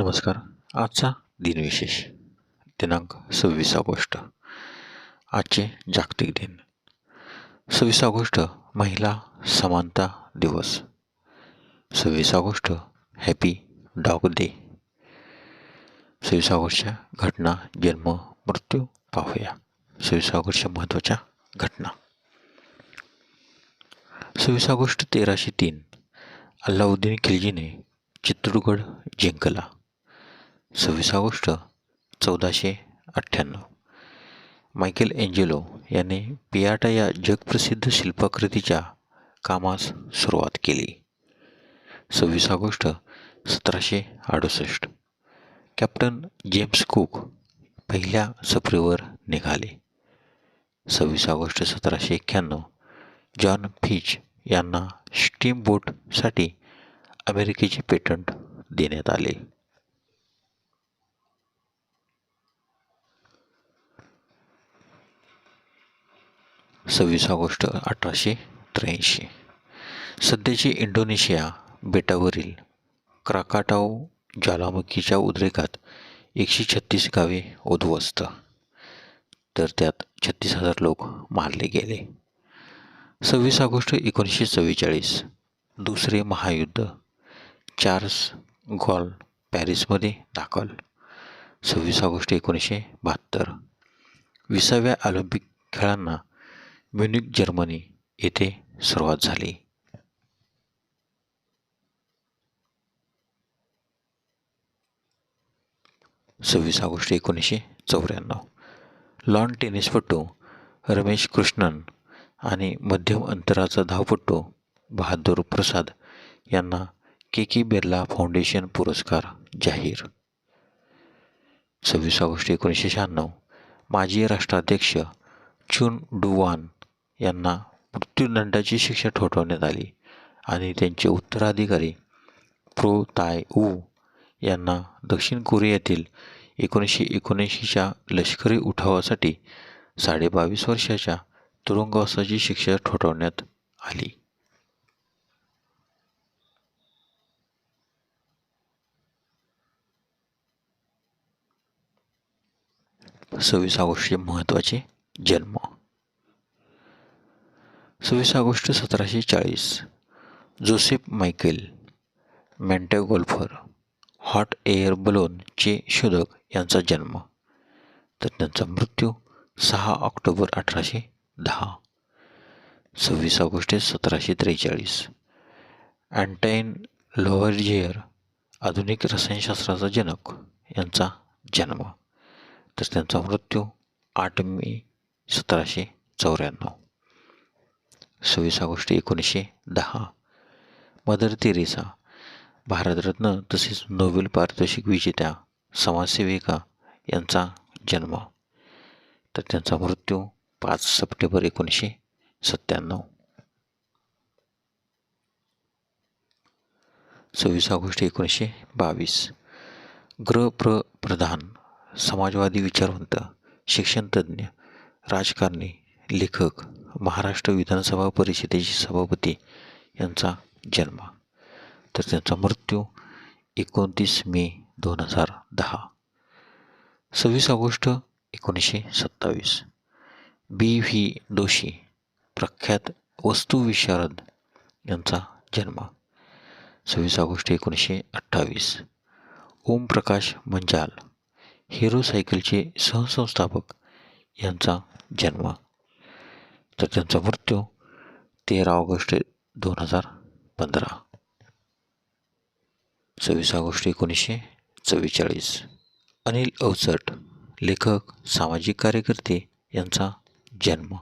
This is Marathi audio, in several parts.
नमस्कार. आजचा दिनविशेष दिनांक सव्वीस ऑगस्ट आजचे जागतिक दिन. सव्वीस ऑगस्ट महिला समानता दिवस. सव्वीस ऑगस्ट हॅपी डॉग डे सव्वीस ऑगस्टच्या घटना जन्म मृत्यू पाहूया. सव्वीस ऑगस्टच्या महत्त्वाच्या घटना. सव्वीस ऑगस्ट तेराशे तीन. अल्लाउद्दीन खिलजीने चित्तूरगड जिंकला. सव्वीस ऑगस्ट चौदाशे अठ्ठ्याण्णव. मायकेल एंजेलो याने पियाटा या जगप्रसिद्ध शिल्पाकृतीच्या कामास सुरुवात केली. सव्वीस ऑगस्ट सतराशे अडुसष्ट. कॅप्टन जेम्स कुक पहिल्या सफरीवर निघाले. सव्वीस ऑगस्ट सतराशे एक्क्याण्णव. जॉन फिच यांना स्टीमबोटसाठी अमेरिकेचे पेटंट देण्यात आले. सव्वीस ऑगस्ट अठराशे त्र्याऐंशी. सध्याची इंडोनेशिया बेटावरील क्राकाटाव ज्वालामुखीच्या उद्रेकात एकशे छत्तीस गावे उद्ध्वस्त तर त्यात छत्तीस हजार लोक मारले गेले. सव्वीस ऑगस्ट एकोणीसशे चव्वेचाळीस दुसरे महायुद्ध चार्ल्स गॉल पॅरिसमध्ये दाखल. सव्वीस ऑगस्ट एकोणीसशे बहात्तर विसाव्या ऑलिम्पिक खेळांना म्युनिक जर्मनी येथे सुरुवात झाली. सव्वीस ऑगस्ट एकोणीसशे चौऱ्याण्णव. लॉन टेनिसपटू रमेश कृष्णन आणि मध्यम अंतराचा धावपटू बहादूर प्रसाद यांना के के बिर्ला फाउंडेशन पुरस्कार जाहीर. सव्वीस ऑगस्ट एकोणीसशे शहाण्णव. माजी राष्ट्राध्यक्ष चुन डुवान यांना मृत्यूदंडाची शिक्षा ठोठवण्यात आली आणि त्यांचे उत्तराधिकारी प्रो ताय ऊ यांना दक्षिण कोरियातील एकोणीसशे एकोणऐंशीच्या लष्करी उठावासाठी साडेबावीस वर्षाच्या तुरुंगवासाची शिक्षा ठोठवण्यात आली. सव्वीस ऑगस्टचे महत्त्वाचे जन्म सव्वीस ऑगस्ट सतराशे चाळीस. Joseph Michael Montgolfier hot air बलोनचे शोधक यांचा जन्म. तर त्यांचा मृत्यू सहा ऑक्टोबर अठराशे दहा. सव्वीस ऑगस्ट सतराशे त्रेचाळीस. अँटाईन लोव्हरजियर आधुनिक रसायनशास्त्राचा जनक यांचा जन्म. तर त्यांचा मृत्यू आठ मे सतराशे चौऱ्याण्णव. सव्वीस ऑगस्ट एकोणीसशे दहा. मदर तेरेसा भारतरत्न तसेच नोबेल पारितोषिक विजेत्या समाजसेविका यांचा जन्म. तर त्यांचा मृत्यू पाच सप्टेंबर एकोणीसशे सत्त्याण्णव. सव्वीस ऑगस्ट एकोणीसशे बावीस. गृहप्र प्रधान समाजवादी विचारवंत शिक्षणतज्ज्ञ राजकारणी लेखक महाराष्ट्र विधानसभा परिषदेचे सभापती यांचा जन्म. तर त्यांचा मृत्यू एकोणतीस मे दोन हजार दहा. सव्वीस ऑगस्ट एकोणीसशे सत्तावीस. बी व्ही दोशी प्रख्यात वस्तुविशारद यांचा जन्म. सव्वीस ऑगस्ट एकोणीसशे अठ्ठावीस. ओमप्रकाश मंजाल हिरो सायकलचे सहसंस्थापक यांचा जन्म. तर त्यांचा मृत्यू तेरा ऑगस्ट दोन हजार पंधरा. सव्वीस ऑगस्ट एकोणीसशे चव्वेचाळीस. अनिल अवचट लेखक सामाजिक कार्यकर्ते यांचा जन्म.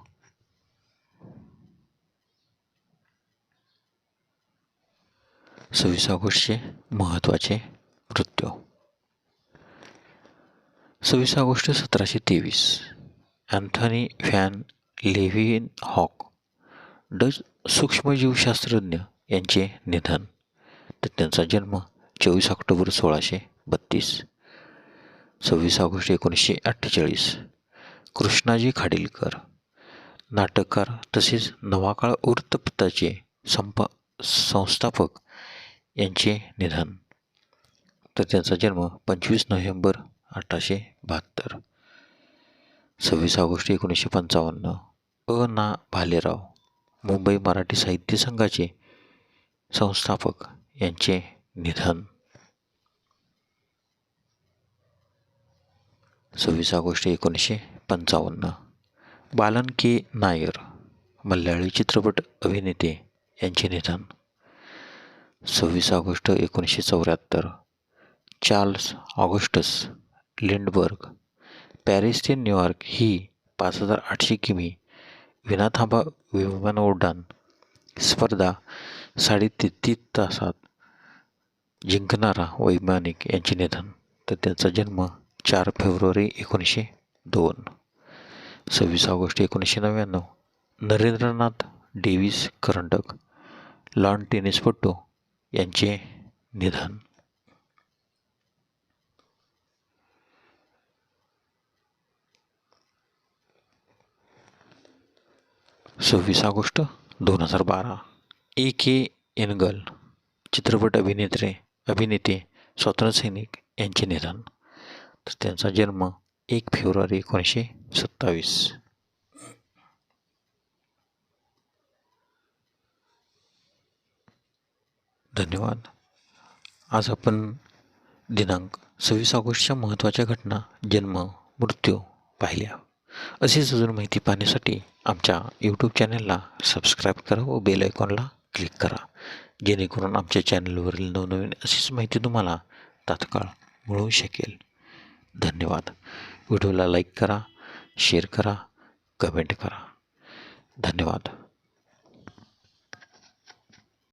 सव्वीस ऑगस्टचे महत्त्वाचे मृत्यू. सव्वीस ऑगस्ट सतराशे तेवीस. Anthony van Leeuwenhoek Dutch सूक्ष्मजीवशास्त्रज्ञ यांचे निधन तर त्यांचा जन्म चोवीस ऑक्टोबर सोळाशे बत्तीस सव्वीस ऑगस्ट एकोणीसशे अठ्ठेचाळीस. कृष्णाजी खाडीलकर नाटककार तसेच नवाकाळ वृत्तपत्राचे संप संस्थापक यांचे निधन. तर त्यांचा जन्म पंचवीस नोव्हेंबर अठराशे बहात्तर. सव्वीस ऑगस्ट एकोणीसशे पंचावन्न. अ ना भालेराव मुंबई मराठी साहित्य संघाचे संस्थापक यांचे निधन. सव्वीस ऑगस्ट एकोणीसशे पंचावन्न. बालन के नायर मल्याळी चित्रपट अभिनेते यांचे निधन. सव्वीस ऑगस्ट एकोणीसशे चौऱ्याहत्तर चार्ल्स ऑगस्टस लिंडबर्ग पॅरिस ते न्यूयॉर्क ही पाच हजार आठशे किमी विनाथांबा विमान उड्डाण स्पर्धा साडेतेहतीस तासात जिंकणारा वैमानिक यांचे निधन. तर त्यांचा जन्म चार फेब्रुवारी एकोणीसशे दोन सव्वीस ऑगस्ट एकोणीसशे नव्याण्णव. नरेंद्रनाथ डेव्हिस करंडक लॉन टेनिसपटू यांचे निधन. सव्वीस ऑगस्ट दोन हजार बारा. ए के एनगल चित्रपट अभिनेत्री अभिनेते स्वातंत्र्यसैनिक यांचे निधन. तर त्यांचा जन्म एक फेब्रुवारी एकोणीसशे सत्तावीस. धन्यवाद. आज आपण दिनांक सव्वीस ऑगस्टच्या महत्त्वाच्या घटना जन्म मृत्यू पाहिल्या. अशीच अजून माहिती पाहण्यासाठी आमच्या यूट्यूब चॅनलला सबस्क्राईब करा व बेल आयकॉनला क्लिक करा. जेणेकरून आमच्या चॅनलवरील नवनवीन अशीच माहिती तुम्हाला तात्काळ मिळू शकेल. धन्यवाद. व्हिडिओला लाईक करा शेअर करा कमेंट करा. धन्यवाद.